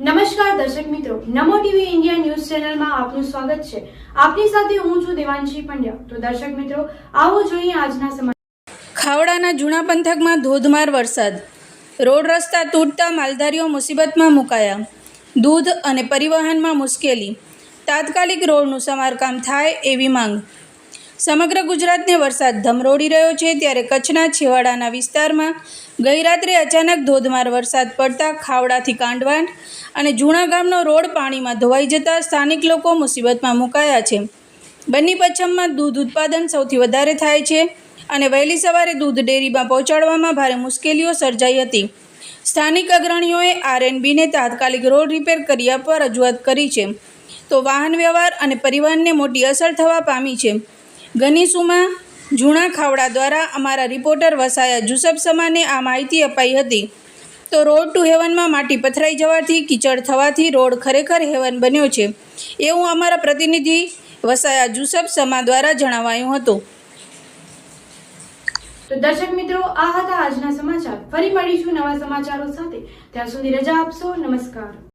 નમસ્કાર દર્શક મિત્રો, નમો ટીવી ઇન્ડિયા ન્યૂઝ ચેનલમાં આપનું સ્વાગત છે. આપની સાથે હું છું દેવાંશી પંડ્યા. તો દર્શક મિત્રો, આવો જોઈએ આજના સમાચાર. ખાવડાના જૂના પંથકમાં ધોધમાર વરસાદ. રોડ રસ્તા તૂટતા માલધારીઓ મુસીબતમાં મુકાયા. દૂધ અને પરિવહનમાં મુશ્કેલી. તાત્કાલિક રોડનું સમારકામ થાય એવી માંગ. સમગ્ર ગુજરાતને વરસાદ ધમરોડી રહ્યો છે ત્યારે કચ્છના છેવાડાના વિસ્તારમાં ગઈરાત્રે અચાનક ધોધમાર વરસાદ પડતા ખાવડાથી કાંડવાંડ અને જૂણા ગામનો રોડ પાણીમાં ધોવાઈ જતા સ્થાનિક લોકો મુસીબતમાં મુકાયા છે. બન્ની પચ્છમમાં દૂધ ઉત્પાદન સૌથી વધારે થાય છે અને વહેલી સવારે દૂધ ડેરીમાં પહોંચાડવામાં ભારે મુશ્કેલીઓ સર્જાઈ હતી. સ્થાનિક અગ્રણીઓએ આરએનબીને તાત્કાલિક રોડ રિપેર કરી આપવા રજૂઆત કરી છે. તો વાહન વ્યવહાર અને પરિવહનને મોટી અસર થવા પામી છે. ગનીસુમાં જૂના ખાવડા દ્વારા અમારા રિપોર્ટર વસાયા જુસફ સમાને આ માહિતી અપાઈ હતી. તો રોડ ટુ હેવનમાં માટી પથરાઈ જવાથી કીચડ થવાથી રોડ ખરેખર હેવન બન્યો છે. એવું અમારા પ્રતિનિધિ વસાયા જુસફ સમા દ્વારા જણાવાયું હતું. તો દર્શક મિત્રો, આ હતા આજના સમાચાર. ફરી મળીશું નવા સમાચારો સાથે. ત્યાં સુધી રજા આપશો. નમસ્કાર.